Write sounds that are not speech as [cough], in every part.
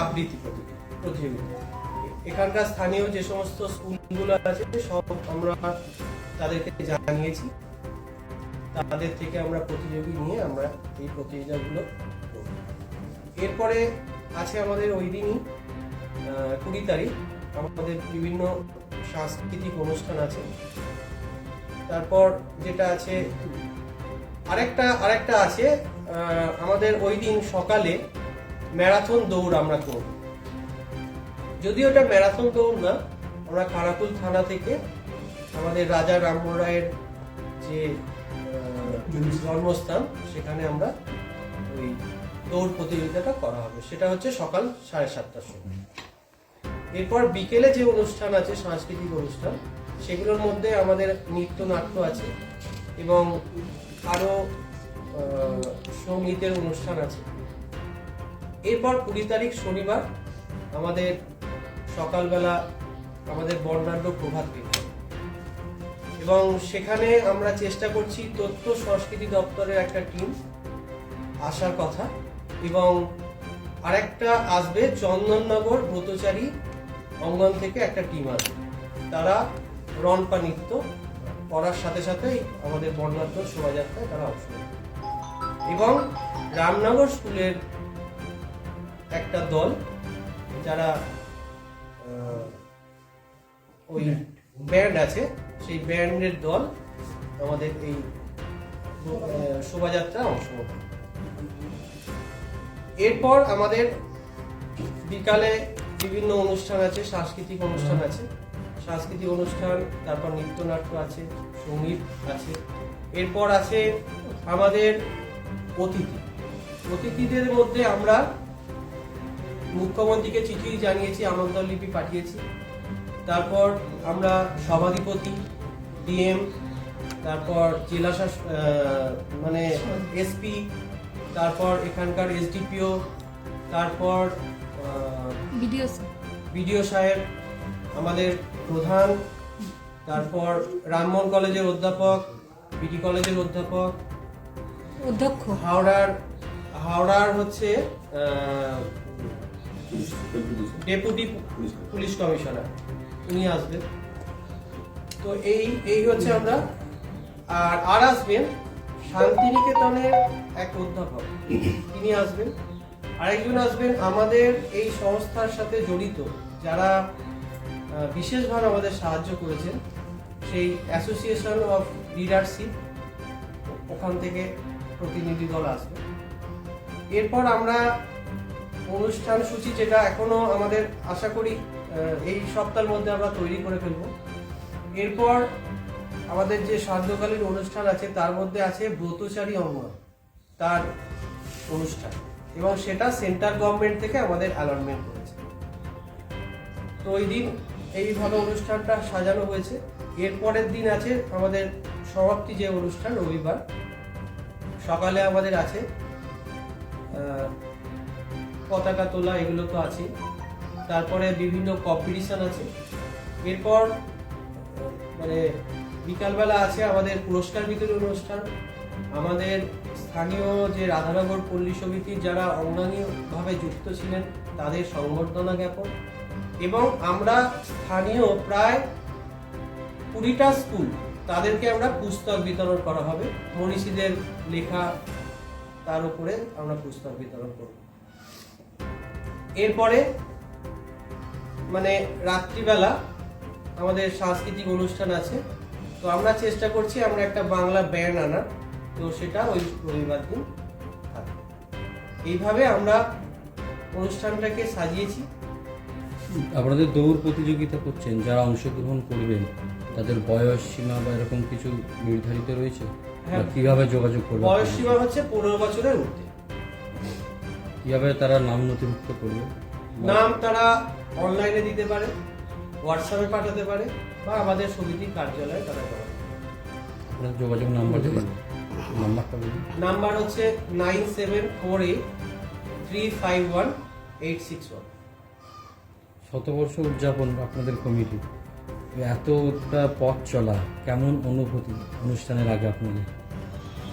আবৃত্তি প্রতিযোগিতা এখানকার স্থানীয় যে সমস্ত স্কুলগুলো আছে, সব আমরা তাদেরকে জানিয়েছি। তাদের থেকে আমরা প্রতিযোগী নিয়ে আমরা এই প্রতিযোগিতাগুলো এরপরে আছে আমাদের ওই দিনই কুড়ি তারিখ। আমাদের বিভিন্ন সাংস্কৃতিক অনুষ্ঠান আছে। তারপর যেটা আছে, আরেকটা আরেকটা আছে আমাদের ওই দিন সকালে ম্যারাথন দৌড় আমরা করব। যদিও এটা ম্যারাথন দৌড় না আমরা খানাকুল থানা থেকে আমাদের রাজা রামমোহন রায়ের যে জন্মস্থান। সেখানে আমরা ওই দৌড় প্রতিযোগিতাটা করা হবে। সেটা হচ্ছে সকাল সাড়ে সাতটার সময়। এরপর বিকেলে যে অনুষ্ঠান আছে সাংস্কৃতিক অনুষ্ঠান সেগুলোর মধ্যে আমাদের নৃত্য নাট্য আছে এবং আরও সঙ্গীতের অনুষ্ঠান আছে। এরপর কুড়ি তারিখ শনিবার আমাদের সকালবেলা আমাদের বর্ণাঢ্য প্রভাত পেতে এবং সেখানে আমরা চেষ্টা করছি তথ্য সংস্কৃতি দপ্তরের একটা টিম আসার কথা এবং আরেকটা আসবে চন্দননগর ব্রতচারী অঙ্গন থেকে একটা টিম আসবে। তারা রনপা নৃত্য করার সাথে সাথেই আমাদের বর্ণাঢ্য শোভাযাত্রায় তারা অংশ নেবে। এবং রামনগর স্কুলের একটা দল যারা ওই ব্যান্ড। আছে সেই ব্যান্ডের দল আমাদের এই শোভাযাত্রা শোভাযাত্রায় অংশ এরপর আমাদের বিকালে বিভিন্ন অনুষ্ঠান আছে সাংস্কৃতিক অনুষ্ঠান আছে। সাংস্কৃতিক অনুষ্ঠান তারপর নৃত্যনাট্য আছে সংগীত আছে। এরপর আছে আমাদের অতিথি। অতিথিদের মধ্যে আমরা মুখ্যমন্ত্রীকে চিঠি জানিয়েছি আমন্ত্রণ লিপি পাঠিয়েছি। তারপর আমরা সভাধিপতি ডিএম তারপর জেলা মানে এসপি তারপর এখানকার এসডিপিও তারপর স্যার। বিডিও সাহেব আমাদের প্রধান তারপর রামমোহন কলেজের অধ্যাপক বিডি কলেজের অধ্যাপক। অধ্যক্ষ। হাওড়ার হাওড়ার হচ্ছে ডেপুটি পুলিশ কমিশনার। উনি আসবেন তো এই এই হচ্ছে আমরা। আর আর আসবেন শান্তিনিকেতনের এক অধ্যাপক। তিনি আসবেন। আরেকজন আসবেন আমাদের এই সংস্থার সাথে জড়িত যারা বিশেষভাবে আমাদের সাহায্য করেছেন। সেই অ্যাসোসিয়েশন অফ লিডারশিপ ওখান থেকে প্রতিনিধি দল আসবে। এরপর আমরা অনুষ্ঠান সূচি যেটা এখনও আমাদের আশা করি এই সপ্তাহের মধ্যে আমরা তৈরি করে ফেলব। এরপর আমাদের যে সান্ধ্যকালীন অনুষ্ঠান আছে, তার মধ্যে আছে ব্রতচারী অঙ্গন তার অনুষ্ঠান এবং সেটা সেন্ট্রাল গভর্নমেন্ট থেকে আমাদের অ্যালটমেন্ট করেছে তো ওই দিন এইভাবে অনুষ্ঠানটা সাজানো হয়েছে। এরপরের দিন আছে আমাদের সমাপ্তি যে অনুষ্ঠান রবিবার। সকালে আমাদের আছে পতাকা তোলা এগুলো তো আছে তারপরে বিভিন্ন কম্পিটিশন আছে। এরপর মানে বিকালবেলা আছে আমাদের পুরস্কার বিতরণ অনুষ্ঠান। আমাদের স্থানীয় যে রাধানগর পল্লী সমিতির যারা অঙ্গাঙ্গীভাবে যুক্ত ছিলেন, তাদের সংবর্ধনা জ্ঞাপন। এবং আমরা স্থানীয় প্রায় কুড়িটা স্কুল, তাদেরকে আমরা পুস্তক বিতরণ করা হবে। মনীষীদের লেখা, তার উপরে আমরা পুস্তক বিতরণ করব। এরপরে মানে রাত্রিবেলা আমাদের সাংস্কৃতিক অনুষ্ঠান আছে। তো আমরা চেষ্টা করছি আমরা একটা বাংলা ব্যান্ড আনার তো সেটা ওই রবিবার দিন থাকবে। এইভাবে আমরা অনুষ্ঠানটাকে সাজিয়েছি। আপনাদের দৌড় প্রতিযোগিতা করছেন যারা অংশগ্রহণ করবেন তাদের বয়স সীমা বা এরকম কিছু নির্ধারিত রয়েছে? হ্যাঁ। কীভাবে যোগাযোগ করবে বয়স সীমা হচ্ছে পনেরো বছরের ঊর্ধ্বে। কীভাবে তারা নাম নথিভুক্ত করবে নাম তারা অনলাইনে দিতে পারে হোয়াটসঅ্যাপে পাঠাতে পারে বা আমাদের সমিতির কার্যালয়ে তারা পারে। আপনার যোগাযোগ নাম্বার নাম্বারটা বলুন। নাম্বার হচ্ছে nine seven four eight three five one eight six one শতবর্ষ উদযাপন আপনাদের কমিটি। এতটা পথ চলা কেমন অনুভূতি অনুষ্ঠানের আগে আপনাদের?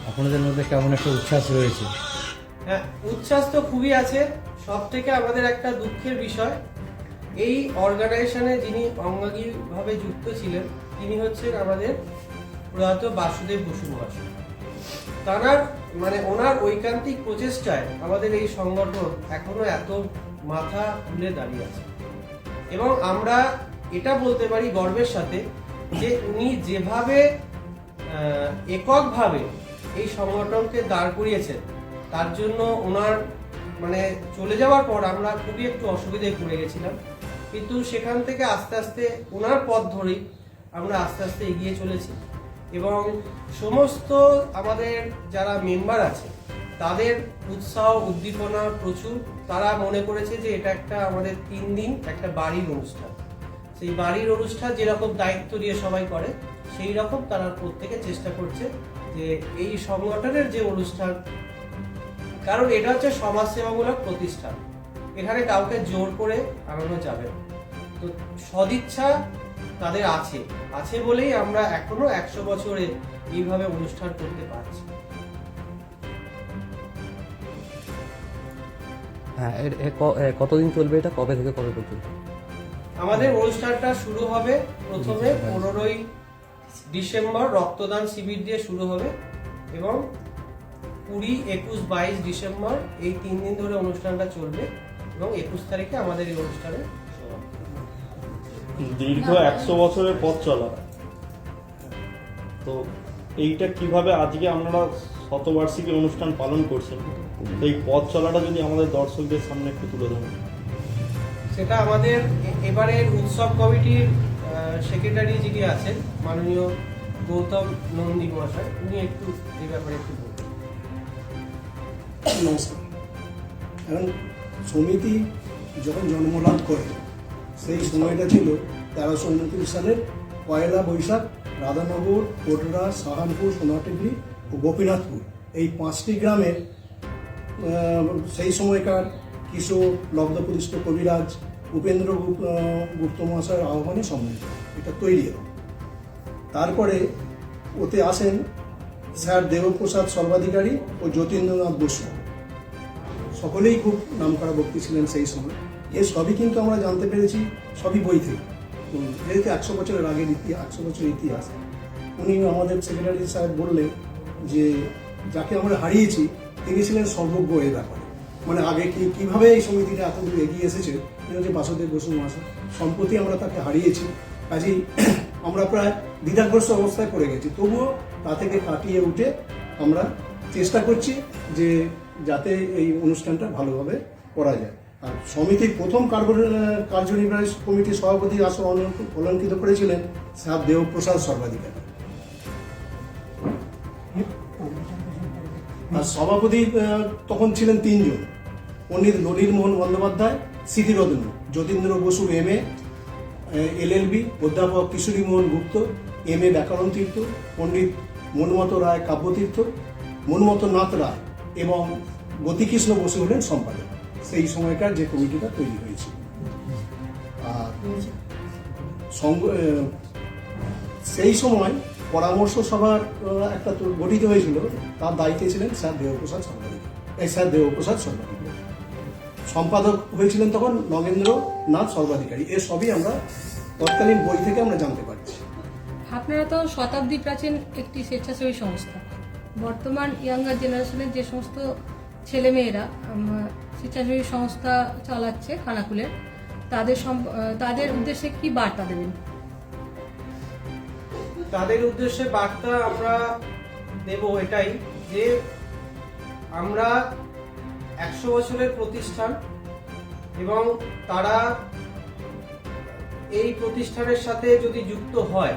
আপনাদের মধ্যে কেমন একটা উচ্ছ্বাস রয়েছে? হ্যাঁ উচ্ছ্বাস তো খুবই আছে। সব থেকে আমাদের একটা দুঃখের বিষয়, এই অর্গানাইজেশনে যিনি অঙ্গাঙ্গীভাবে যুক্ত ছিলেন, তিনি হচ্ছেন আমাদের প্রয়াত বাসুদেব বসু মহাশয়। তার মানে ওনার ঐকান্তিক প্রচেষ্টায় আমাদের এই সংগঠন এখনও এত মাথা তুলে দাঁড়িয়ে আছে। এবং আমরা এটা বলতে পারি গর্বের সাথে যে উনি যেভাবে এককভাবে এই সংগঠনকে দাঁড় করিয়েছেন তার জন্য ওনার মানে চলে যাওয়ার পর আমরা খুবই একটু অসুবিধায় পড়ে গেছিলাম। কিন্তু সেখান থেকে আস্তে আস্তে ওনার পথ ধরেই আমরা আস্তে আস্তে এগিয়ে চলেছি এবং সমস্ত আমাদের যারা মেম্বার আছে, তাদের উৎসাহ, উদ্দীপনা প্রচুর। তারা মনে করেছে যে এটা একটা আমাদের তিন দিন একটা বাড়ির অনুষ্ঠান। সেই বাড়ির অনুষ্ঠান যেরকম দায়িত্ব দিয়ে সবাই করে, সেই রকম তারা প্রত্যেকে চেষ্টা করছে যে এই সংগঠনের যে অনুষ্ঠান কারণ এটা হচ্ছে সমাজসেবামূলক প্রতিষ্ঠান। এখানে কাউকে জোর করে আনানো যাবে না। তো সদিচ্ছা তাদের আছে। আছে বলেই আমরা এখনও একশো বছরে এইভাবে অনুষ্ঠান করতে পারছি। হ্যাঁ কতদিন চলবে এটা? কবে থেকে কবে পর্যন্ত? আমাদের অনুষ্ঠানটা শুরু হবে প্রথমে পনেরোই ডিসেম্বর রক্তদান শিবির দিয়ে শুরু হবে এবং কুড়ি একুশ বাইশ ডিসেম্বর এই তিন দিন ধরে অনুষ্ঠানটা চলবে এবং একুশ তারিখে আমাদের এই অনুষ্ঠানে দীর্ঘ একশো বছরের পথ চলা। তো এইটা কীভাবে আজকে আমরা শতবার্ষিকী অনুষ্ঠান পালন করছেন তো এই পথ চলাটা যদি আমাদের দর্শকদের সামনে একটু তুলে ধরেন। সেটা আমাদের এবারের উৎসব কমিটির সেক্রেটারি যিনি আছেন মাননীয় গৌতম নন্দী মহাশয় উনি একটু এই ব্যাপারে একটু নমস্কার। এখন সমিতি যখন জন্মলাভ করে, সেই সময়টা ছিল তেরোশো উনত্রিশ সালের পয়লা বৈশাখ, রাধানগর, কোটরা, সাহানপুর, সোনাটিগড়ি ও গোপীনাথপুর। এই পাঁচটি গ্রামের সেই সময়কার কিশোর লব্ধপ্রতিষ্ঠ কবিরাজ, উপেন্দ্র গুপ- গুপ্ত মহাশয়ের আহ্বানে সম্মিলিত। এটা তৈরি হয়। তারপরে ওতে আসেন স্যার দেবপ্রসাদ সর্বাধিকারী ও যতীন্দ্রনাথ বসু। সকলেই খুব নামকরা ব্যক্তি ছিলেন সেই সময়। এ সবই কিন্তু আমরা জানতে পেরেছি, সবই বই থেকে। যেহেতু একশো বছরের আগের ইতিহাস একশো বছরের ইতিহাস। উনি আমাদের সেক্রেটারি সাহেব বললেন যে, যাকে আমরা হারিয়েছি, তিনি ছিলেন সর্বজ্ঞ এ ব্যাপারে। মানে আগে কি, কীভাবে এই সমিতিটা এত দূর এগিয়ে এসেছে? তিনি হচ্ছে বাসুদেব বসু মহাশয়। সম্প্রতি আমরা তাকে হারিয়েছি। কাজেই [clears throat] আমরা প্রায় দ্বিধাগ্রস্ত অবস্থায় পড়ে গেছি। তবুও তা থেকে কাটিয়ে উঠে আমরা চেষ্টা করছি যে যাতে এই অনুষ্ঠানটা ভালোভাবে করা যায়। আর সমিতির প্রথম কার্য- কার্যনির্বাহী কমিটির সভাপতি আসন অলঙ্ক- অলঙ্কিত করেছিলেন স্যার দেবপ্রসাদ সর্বাধিকারী। আর সভাপতি তখন ছিলেন তিনজন। Pandit Lalit Mohan Bandyopadhyay Smritiratna Jatindra Basu M A L L B, অধ্যাপক কিশোরী মোহন গুপ্ত, এম এ ব্যাকরণ তীর্থ, পণ্ডিত মনমত রায় কাব্যতীর্থ মনমত নাথ রায়। এবং গতিকৃষ্ণ বসু হলেন সম্পাদক। সেই সময়কার যে কমিটিটা তৈরি হয়েছিল আর সেই সময় পরামর্শ সভার একটা গঠিত হয়েছিল। তার দায়িত্বে ছিলেন স্যার দেবপ্রসাদ সম্পাদক এই স্যার দেবপ্রসাদ সর্বাধিকারী সম্পাদক হয়েছিলেন তখন নগেন্দ্র নাথ সর্বাধিকারী। এ সবই আমরা তৎকালীন বই থেকে আমরা জানতে পারছি। আপনারা তো শতাব্দী প্রাচীন একটি স্বেচ্ছাসেবী সংস্থা। বর্তমান ইয়াঙ্গার জেনারেশনের যে সমস্ত ছেলেমেয়েরা স্বেচ্ছাসেবী সংস্থা চালাচ্ছে খানাকুলের, তাদের তাদের উদ্দেশ্যে কি বার্তা দেবেন? তাদের উদ্দেশ্যে বার্তা আমরা দেব এটাই যে আমরা একশো বছরের প্রতিষ্ঠান এবং তারা এই প্রতিষ্ঠানের সাথে যদি যুক্ত হয়,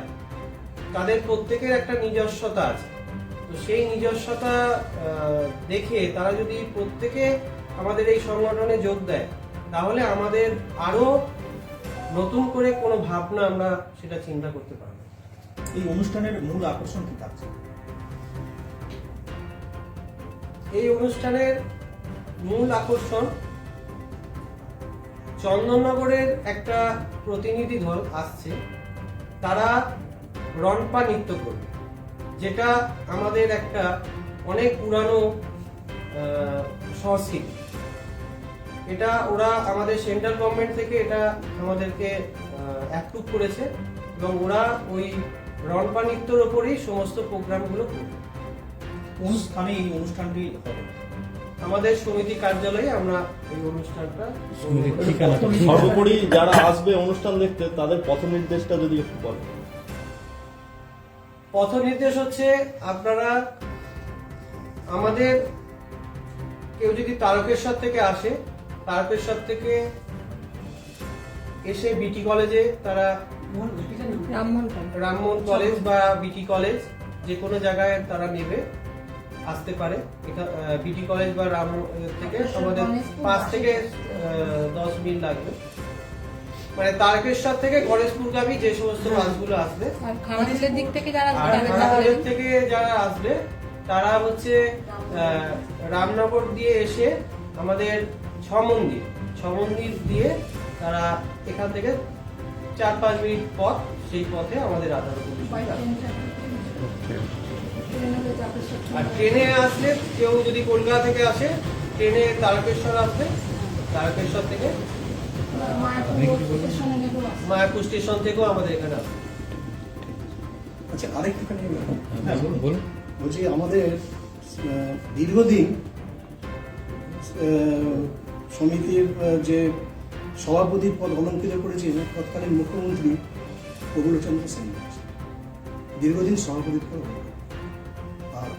তাদের প্রত্যেকের একটা নিজস্বতা আছে। তো সেই নিজস্বতা দেখে তারা যদি প্রত্যেকে আমাদের এই সংগঠনে যোগ দেয় তাহলে আমাদের আরও নতুন করে কোনো ভাবনা আমরা সেটা চিন্তা করতে পারব। এই অনুষ্ঠানের মূল আকর্ষণ কি থাকছে এই অনুষ্ঠানের মূল আকর্ষণ চন্দননগরের একটা প্রতিনিধি দল আসছে তারা রনপা নৃত্য করবে। যেটা আমাদের একটা অনেক পুরানো আহ, সংস্কৃতি। এটা ওরা আমাদের সেন্ট্রাল গভর্নমেন্ট থেকে এটা আমাদেরকে অ্যাপ্রুভ করেছে এবং ওরা ওই রনপা নৃত্যর ওপরেই সমস্ত প্রোগ্রামগুলো করবে কোন স্থানে এই অনুষ্ঠানটি হবে। আমাদের সমিতি কার্যালয়ে আমরা এই অনুষ্ঠানটা? সর্বোপরি যারা আসবে অনুষ্ঠান দেখতে তাদের পথ নির্দেশটা যদি একটু বলেন। পথ নির্দেশ হচ্ছে আপনারা আমাদের কেউ যদি তারকেশ্বর থেকে আসে তারকেশ্বর থেকে এসে বিটি কলেজে তারা রামমোহন কলেজ। বা বিটি কলেজ যে কোনো জায়গায় তারা নেবে আসতে পারে। এটা বিটি কলেজ বা রাম থেকে আমাদের পাঁচ থেকে দশ মিনিট লাগবে। মানে তারকেশ্বর থেকে গণেশপুরগামী যে সমস্ত বাসগুলো আসবে। আর খানাকুলের দিক থেকে যারা খানাকুলের থেকে যারা আসবে তারা হচ্ছে রামনগর দিয়ে এসে আমাদের ছ মন্দির ছ মন্দির দিয়ে তারা এখান থেকে চার পাঁচ মিনিট পথ সেই পথে আমাদের আধার আর ট্রেনে আসলে কেউ যদি কলকাতা থেকে আসে ট্রেনে তারকেশ্বর আসবে তারকেশ্বর থেকে মায়াপুর স্টেশন থেকেও আমাদের এখানে আসবে আচ্ছা আরেকটুখানি হ্যাঁ বলছি আমাদের আহ, দীর্ঘদিন আহ, সমিতির যে সভাপতির পদ অলঙ্কৃত করেছিলেন তৎকালীন মুখ্যমন্ত্রী প্রফুল্লচন্দ্র সেন। দীর্ঘদিন সভাপতির পদ অলঙ্কৃত।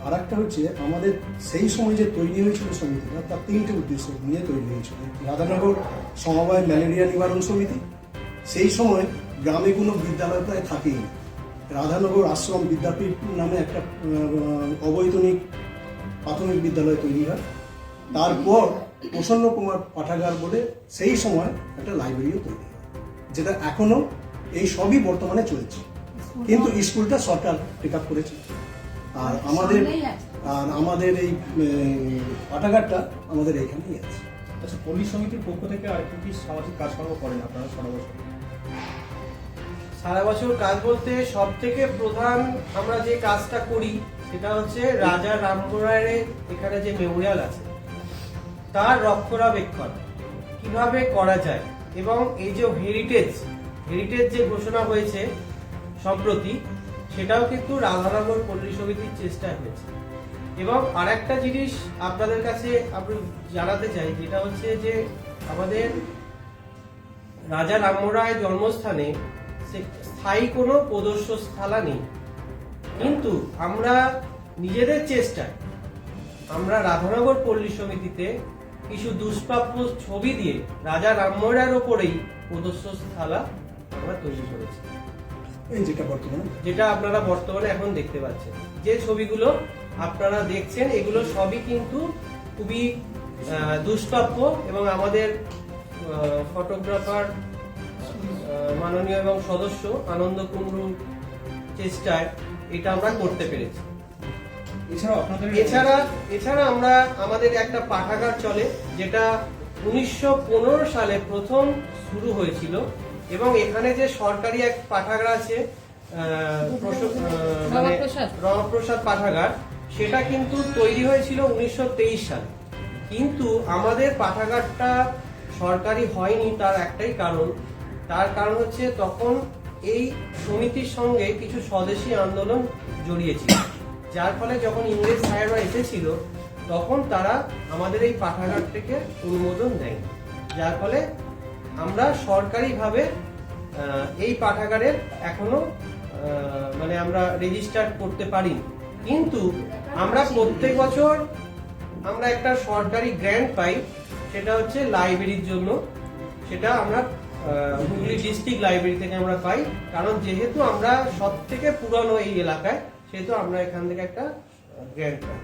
আর একটা হচ্ছে, আমাদের সেই সময় যে তৈরি হয়েছিল সমিতিটা তার তিনটে উদ্দেশ্য নিয়ে তৈরি হয়েছিল। রাধানগর সমবায় ম্যালেরিয়া নিবারণ সমিতি, সেই সময় গ্রামে কোনো বিদ্যালয় প্রায় থাকেই না। রাধানগর আশ্রম বিদ্যাপীঠ নামে একটা অবৈতনিক প্রাথমিক বিদ্যালয় তৈরি হয়। তারপর প্রসন্ন কুমার পাঠাগার বলে সেই সময় একটা লাইব্রেরিও তৈরি হয়, যেটা এখনও এই সবই বর্তমানে চলছে। কিন্তু স্কুলটা সরকার টেক আপ করেছে। আর আমাদের আর আমাদের এই পাঠাগারটা আমাদের এখানেই আছে। আচ্ছা পল্লী সমিতির পক্ষ থেকে আর কি কি সামাজিক কাজকর্ম করেন আপনারা সারা বছর? সারা বছর কাজ বলতে সব থেকে প্রধান আমরা যে কাজটা করি সেটা হচ্ছে রাজা রামমোহনের এখানে যে মেমোরিয়াল আছে তার রক্ষণাবেক্ষণ কীভাবে করা যায় এবং এই যে হেরিটেজ হেরিটেজ যে ঘোষণা হয়েছে সম্প্রতি সেটাও কিন্তু রাধানগর পল্লী সমিতির চেষ্টায় হয়েছে। এবং আরেকটা জিনিস আপনাদের কাছে আমি জানাতে চাই, যেটা হচ্ছে যে আমাদের রাজা রামমোহন জন্মস্থানে স্থায়ী কোনো প্রদর্শনশালা নেই। কিন্তু আমরা নিজেদের চেষ্টায় আমরা রাধানগর পল্লী সমিতিতে কিছু দুষ্প্রাপ্য ছবি দিয়ে রাজা রামমোহনের ওপরেই প্রদর্শনশালা আমরা তৈরি করেছি। যেটা বর্তমানে। যেটা আপনারা বর্তমানে এখন দেখতে পাচ্ছেন। যে ছবিগুলো আপনারা দেখছেন এগুলো সবই কিন্তু খুবই দুষ্প্রাপ্য এবং আমাদের ফটোগ্রাফার মাননীয় এবং সদস্য আনন্দ কুণ্ডুর চেষ্টায় এটা আমরা করতে পেরেছি। এছাড়া এছাড়া আমরা আমাদের একটা পাঠাগার চলে যেটা উনিশশো পনেরো সালে প্রথম শুরু হয়েছিল। এবং এখানে যে সরকারি এক পাঠাগার আছে মানে রমাপ্রসাদ। রমাপ্রসাদ পাঠাগার সেটা কিন্তু তৈরি হয়েছিল উনিশশো তেইশ সালে। কিন্তু আমাদের পাঠাগারটা সরকারি হয়নি তার একটাই কারণ। তার কারণ হচ্ছে তখন এই সমিতির সঙ্গে কিছু স্বদেশী আন্দোলন জড়িয়েছিল। যার ফলে যখন ইংরেজ সাহেবরা এসেছিল তখন তারা আমাদের এই পাঠাগারটিকে অনুমোদন দেয় যার ফলে আমরা সরকারিভাবে এই পাঠাগারের এখনও মানে আমরা রেজিস্টার করতে পারি কিন্তু আমরা প্রত্যেক বছর আমরা একটা সরকারি গ্র্যান্ট পাই, সেটা হচ্ছে লাইব্রেরির জন্য। সেটা আমরা হুগলি ডিস্ট্রিক্ট লাইব্রেরি থেকে আমরা পাই। কারণ যেহেতু আমরা সব থেকে পুরনো এই এলাকায়, সেহেতু আমরা এখান থেকে একটা গ্র্যান্ট পাই।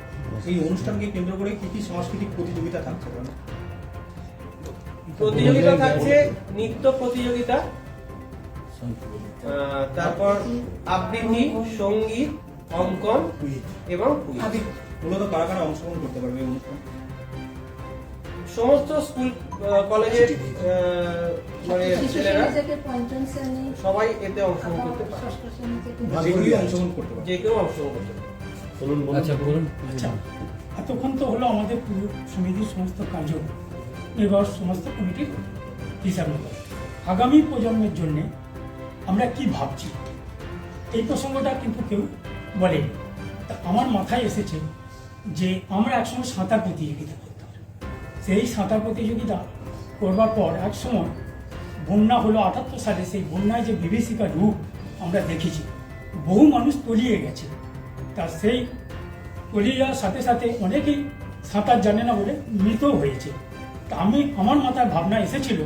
এই অনুষ্ঠানকে কেন্দ্র করে কি কি সাংস্কৃতিক প্রতিযোগিতা থাকছে? প্রতিযোগিতা থাকছে নৃত্য প্রতিযোগিতা। তারপর আবৃত্তি সংগীত অঙ্কন এবং মূলত কারা কারা অংশগ্রহণ করতে পারবে সমস্ত স্কুল কলেজের মানে ছেলেরা সবাই এতে অংশগ্রহণ করতে পারে অংশগ্রহণ করতে পারবে। যে কেউ অংশগ্রহণ করতে পারে বলুন আচ্ছা বলুন। আচ্ছা এতক্ষণ তো হলো আমাদের পুরো সমিতির সমস্ত কার্য এবার সমস্ত কমিটির হিসাব মতো আগামী প্রজন্মের জন্যে আমরা কি ভাবছি? এই প্রসঙ্গটা কিন্তু কেউ বলেনি। তা আমার মাথায় এসেছে যে আমরা একসময় সাঁতার প্রতিযোগিতা করতাম। সেই সাঁতার প্রতিযোগিতা করবার পর এক সময় বন্যা হলো আটাত্তর সালে, সেই বন্যায় যে বিভীষিকা রূপ আমরা দেখেছি, বহু মানুষ তলিয়ে গেছে। তা সেই তলিয়ে যাওয়ার সাথে সাথে অনেকেই সাঁতার জানে না বলে মৃত হয়েছে। আমি, আমার মাথায় ভাবনা এসেছিল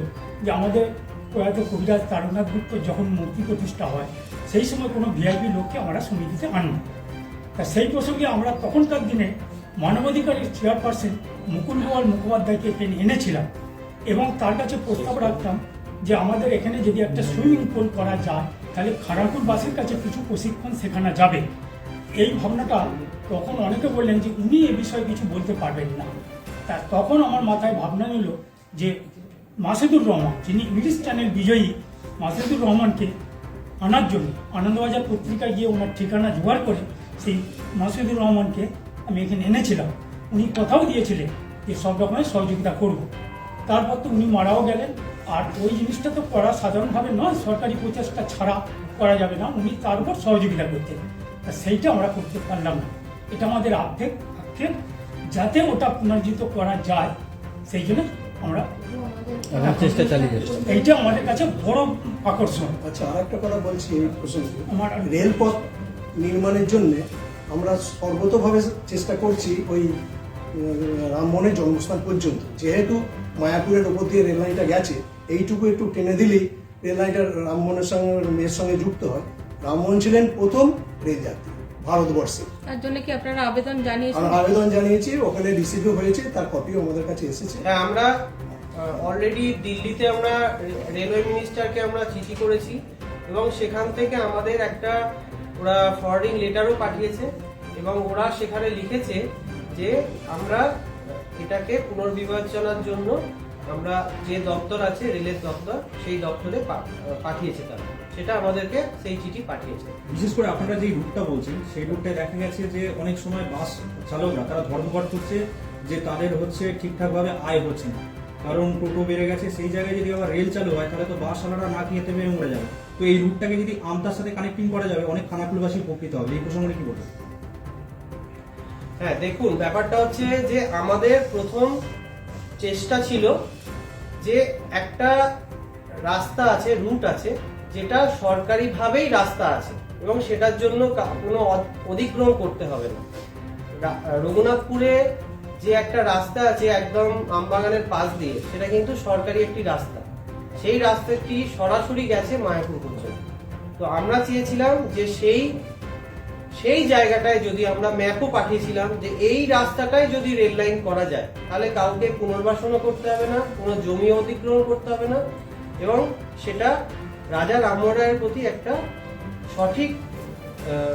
যে আমাদের প্রয়াত কবিরাজ তারকনাথ গুপ্ত যখন মূর্তি প্রতিষ্ঠা হয়, সেই সময় কোনো ভিআইপি লোককে আমরা সমিতিতে আনব। তা সেই প্রসঙ্গে আমরা তখনকার দিনে মানবাধিকারের চেয়ারপারসন মুকুল গোয়াল মুখোপাধ্যায়কে এখানে এনেছিলাম এবং তার কাছে প্রস্তাব রাখতাম যে আমাদের এখানে যদি একটা সুইমিং পুল করা যায়, তাহলে খারাপুর বাসের কাছে কিছু প্রশিক্ষণ শেখানো যাবে। এই ভাবনাটা তখন অনেকে বললেন যে উনি এ বিষয়ে কিছু বলতে পারবেন না। তা তখন আমার মাথায় ভাবনা নিল যে মাসেদুর রহমান, যিনি ইংলিশ চ্যানেল বিজয়ী, মাসেদুর রহমানকে আনার জন্য আনন্দবাজার পত্রিকায় গিয়ে ওনার ঠিকানা জোগাড় করে সেই মাসুদুর রহমানকে আমি এখানে এনেছিলাম। উনি কথাও দিয়েছিলেন যে সব রকমের সহযোগিতা করব। তারপর তো উনি মারাও গেলেন। আর ওই জিনিসটা তো করা সাধারণভাবে নয়, সরকারি প্রচেষ্টা ছাড়া করা যাবে না। উনি তার উপর সহযোগিতা করতেন। তা সেইটা আমরা করতে পারলাম না। এটা আমাদের আক্ষেপ আক্ষেপ। যাতে ওটা পুনর্জিত করা যায় সেই জন্য আমরা চেষ্টা চালিয়ে যাচ্ছে। এইটা আমাদের কাছে বড় আকর্ষণ। আচ্ছা আর একটা কথা বলছি এই প্রসঙ্গে। আমার রেলপথ নির্মাণের জন্য আমরা সর্বতভাবে চেষ্টা করছি ওই রামমোহনের জন্মস্থান পর্যন্ত। যেহেতু মায়াপুরের ওপর দিয়ে রেল লাইনটা গেছে এইটুকু একটু টেনে দিলেই রেল লাইনটা রামমোহনের সঙ্গে এর সঙ্গে যুক্ত হয়। রামমোহন ছিলেন প্রথম রেলযাত্রী ভারতবর্ষে। তার জন্য কি আপনারা আবেদন জানিয়েছেন? আবেদন জানিয়েছি ওখানে রিসিভ হয়েছে তার কপিও আমাদের কাছে এসেছে। হ্যাঁ আমরা অলরেডি দিল্লিতে আমরা রে- রেলওয়ে মিনিস্টারকে আমরা চিঠি করেছি এবং সেখান থেকে আমাদের একটা ওরা ফরওয়ার্ডিং লেটারও পাঠিয়েছে এবং ওরা সেখানে লিখেছে যে আমরা এটাকে পুনর্বিবেচনার জন্য আমরা যে দপ্তর আছে রেলের দপ্তর সেই দপ্তরে পাঠিয়েছে তারা। সেটা আমাদেরকে সেই চিঠি পাঠিয়েছে। বিশেষ করে আপনারা যে রুটটা বলছেন সেই রুটটা দেখা গেছে যে অনেক সময় বাস চালকরা তারা ধর্মঘট করছে যে তাদের হচ্ছে ঠিকঠাকভাবে আয় হচ্ছে না। কারণ টোটো বেড়ে গেছে সেই জায়গায় যদি আবার রেল চালু হয় তাহলে তো বাস চালারা না খেতে পেরে মরে যাবে। তো এই রুটটাকে যদি আমতার সাথে কানেক্টিং করা যাবে অনেক খানাকুলবাসী উপকৃত হবে। এই প্রসঙ্গে কি বলবেন? হ্যাঁ দেখুন ব্যাপারটা হচ্ছে যে আমাদের প্রথম চেষ্টা ছিল যে একটা রাস্তা আছে রুট আছে যেটা সরকারিভাবেই রাস্তা আছে এবং সেটার জন্য কোনো অ- অধিগ্রহণ করতে হবে না। রঘুনাথপুরে যে একটা রাস্তা আছে একদম আমবাগানের পাশ দিয়ে, সেটা কিন্তু সরকারি একটি রাস্তা। সেই রাস্তাটি সরাসরি গেছে মায়াপুর পর্যন্ত। তো আমরা চেয়েছিলাম যে সেই সেই জায়গাটায় যদি আমরা ম্যাপও পাঠিয়েছিলাম যে এই রাস্তাটায় যদি রেল লাইন করা যায়, তাহলে কাউকে পুনর্বাসনও করতে হবে না, কোনো জমি অধিগ্রহণ করতে হবে না এবং সেটা রাজা রামমোহন রায়ের প্রতি একটা সঠিক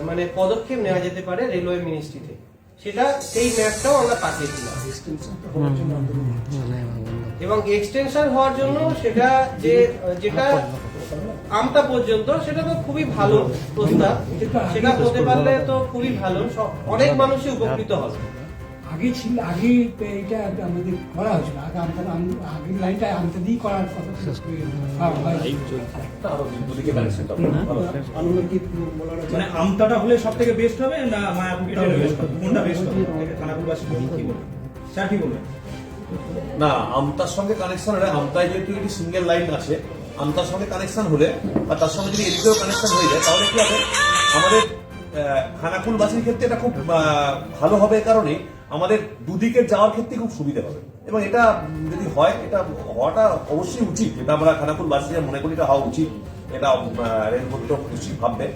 মানে পদক্ষেপ নেওয়া যেতে পারে রেলওয়ে মিনিস্ট্রিতে। সেটা সেই ম্যাপটাও আমরা পাঠিয়েছিলাম। জন্য আন্দোলন হচ্ছে। এবং এক্সটেনশন হওয়ার জন্য সেটা যে যেটা আমটা পর্যন্ত সেটা তো খুবই ভালো প্রস্তাব। সেটা হতে পারলে তো খুবই ভালো। সব- অনেক মানুষই উপকৃত হবে। আগে ছিল আগে এইটা আমাদের করা হয়েছিল। আগে আমটা আগের লাইনটা আমটা দিয়ে করার কথা হ্যাঁ, হয়। মানে আমতাটা হলে সব থেকে বেস্ট হবে না মায়াপুর বেস্ট হবে? কোনটা বেস্ট হবে? খানাকুলবাসী কি বলবেন স্যার কি বলবেন না আমতার সঙ্গে কানেকশন হলে আমতায় যেহেতু একটি সিঙ্গেল লাইন আছে আমতার সঙ্গে কানেকশন হলে বা তার সঙ্গে যদি এদিকেও কানেকশন হয়ে যায় তাহলে কি হবে? আমাদের খানাকুলবাসীর ক্ষেত্রে এটা খুব ভালো হবে কারণে আমাদের দুদিকে যাওয়ার ক্ষেত্রে খুব সুবিধা হবে এবং এটা যদি হয়, এটা হওয়াটা অবশ্যই উচিত। এটা আমরা খানাকুলবাসীরা মনে করি এটা হওয়া উচিত। এটা রেলপথ নিশ্চয়ই ভাববে।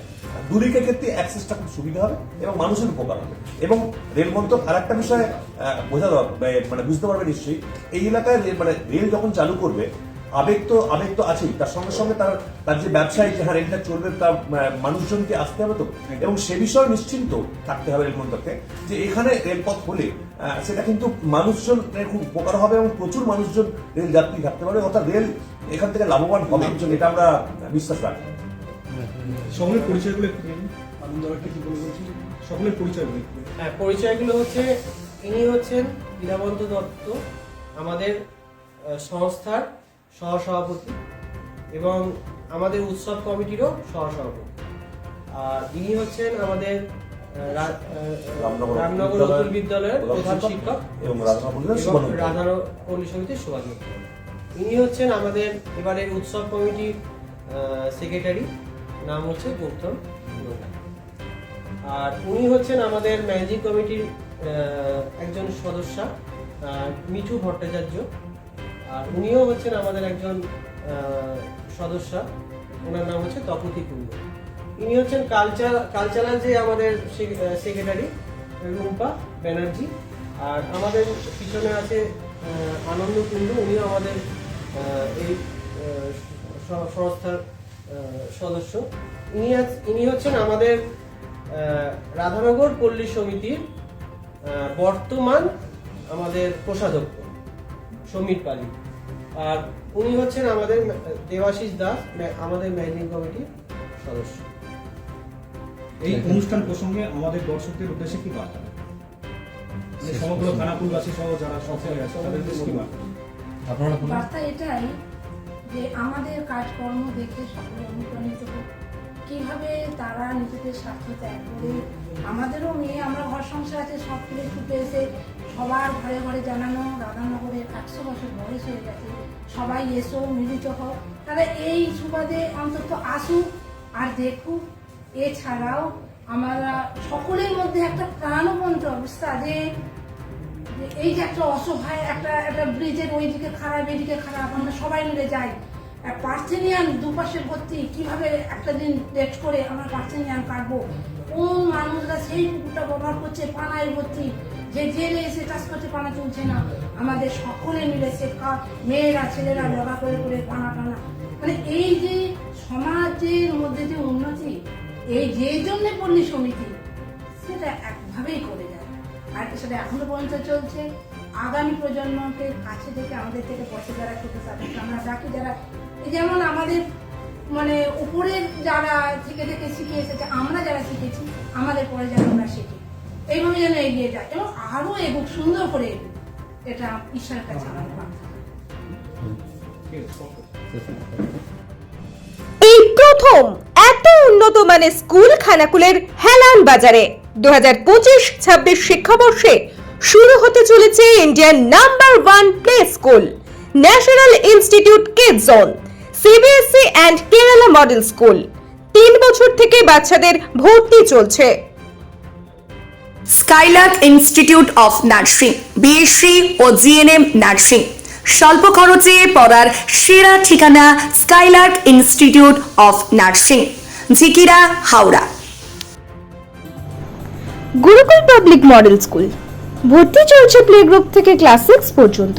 দুদিকের ক্ষেত্রে অ্যাক্সেসটা খুব সুবিধা হবে এবং মানুষের উপকার হবে। এবং রেলমন্ত্রক আর একটা বিষয় বোঝা মানে বুঝতে পারবে নিশ্চয়ই, এই এলাকায় মানে রেল যখন চালু করবে আবেগ তো আবেগ তো আছেই। তার সঙ্গে সঙ্গে তার তার যে ব্যবসায়ী যে রেলটা চলবে তার মানুষজনকে আসতে হবে তো। এবং সে বিষয়ে নিশ্চিন্ত থাকতে হবে রেলমন্ত্রককে যে এখানে রেলপথ হলে সেটা কিন্তু মানুষজনের খুব উপকার হবে এবং প্রচুর মানুষজন রেল যাত্রী থাকতে পারবে। অর্থাৎ রেল এখান থেকে লাভবান হবে। এটা আমরা বিশ্বাস রাখি। সকলের পরিচয়গুলো সকলের পরিচয়গুলো। হ্যাঁ পরিচয়গুলো হচ্ছে ইনি হচ্ছেন হীরাবন্ত দত্ত আমাদের সংস্থার সহসভাপতি এবং আমাদের উৎসব কমিটিরও সহসভাপতি। আর ইনি হচ্ছেন আমাদের রামনগর উত্তর বিদ্যালয়ের প্রধান শিক্ষক এবং রাধাপল্লী সমিতির সভাপতি ইনি হচ্ছেন আমাদের এবারের উৎসব কমিটির সেক্রেটারি। নাম হচ্ছে গৌতম আর উনি হচ্ছেন আমাদের ম্যানেজিং কমিটির একজন সদস্যা মিঠু ভট্টাচার্য। আর উনিও হচ্ছেন আমাদের একজন সদস্যা। ওনার নাম হচ্ছে তপতি কুন্ড ইনি হচ্ছেন কালচার কালচারাল যে আমাদের সেক্রেটারি রুম্পা ব্যানার্জি। আর আমাদের পিছনে আছে আনন্দ কুণ্ডু উনিও আমাদের এই সংস্থার সদস্য। ইনি ইনি হচ্ছেন আমাদের রাধানগর পল্লী সমিতির বর্তমান আমাদের কোষাধ্যক্ষ, সমীর পালি আর উনি হচ্ছেন আমাদের দেবাশিস দাস আমাদের ম্যানেজিং কমিটির সদস্য। এই অনুষ্ঠান প্রসঙ্গে আমাদের দর্শকদের উদ্দেশ্যে কি বার্তা? মানে সমগ্র খানাপুরবাসী সহ যারা সকলে আছে তাদের উদ্দেশ্যে কি বার্তা? আপনারা বার্তা এটাই যে আমাদের কাজকর্ম দেখে সকলে অনুপ্রাণিত হোক। কীভাবে তারা নিজেদের স্বার্থ ত্যাগ করে? আমাদেরও মেয়ে, আমরা ঘর সংসার আছে, সব ফিরে ছুটে এসে সবার ঘরে ঘরে জানানো রাধানগরের একশো বছর বয়স হয়ে গেছে। সবাই এসো, মিলিত হোক তারা এই সুবাদে অন্তত আসুক আর দেখুক। এছাড়াও আমরা সকলের মধ্যে একটা প্রাণবন্ত অবস্থা যে এই যে একটা অসহায়, একটা একটা ব্রিজের ওইদিকে খারাপ, এদিকে খারাপ, আমরা সবাই মিলে যাই। পার্সেনিয়ান দুপাশে ভর্তি, কীভাবে একটা দিন ডেট করে আমরা পার্সেনিয়ান কাটবো? কোন মানুষরা সেই পুকুরটা ব্যবহার করছে? পানায় ভর্তি। যে জেলে এসে চাষ করছে, পানা চলছে না। আমাদের সকলে মিলে সে মেয়েরা, ছেলেরা ব্যবহার করে করে পানা টানা। মানে এই যে সমাজের মধ্যে যে উন্নতি, এই যে জন্য পল্লী সমিতি, সেটা একভাবেই করে যায়। আর সেটা এখনও পর্যন্ত চলছে। আগামী প্রজন্মকে কাছে থেকে আমাদের থেকে পথে যারা ছোট তাদেরকে আমরা ডাকি যারা যেমন আমাদের মানে উপরে যারা থেকে থেকে শিখে এসেছে, আমরা যারা শিখেছি, আমাদের পরে যেন আমরা শিখি। এইভাবে যেন এগিয়ে যায় এবং আরও এগুক, সুন্দর করে এগুক। এটা ঈশ্বরের কাছে স্পষ্ট। এই প্রথম এত উন্নত মানের স্কুল খানাকুলের হেলান বাজারে দু হাজার পঁচিশ, ছাব্বিশ শিক্ষাবর্ষে শুরু হতে চলেছে Indian number one play school. National institute kid zone CBSC and Kerala model school. তিন বছর থেকে বাচ্চাদের ভর্তি চলছে। Skylark institute of nursing BSc O GNM nursing. স্বল্প খরচে পড়ার সেরা ঠিকানা skylark institute of nursing Jhikira Howrah. Gurukul public model school. ভর্তি চলছে প্লে গ্রুপ থেকে ক্লাস সিক্স পর্যন্ত।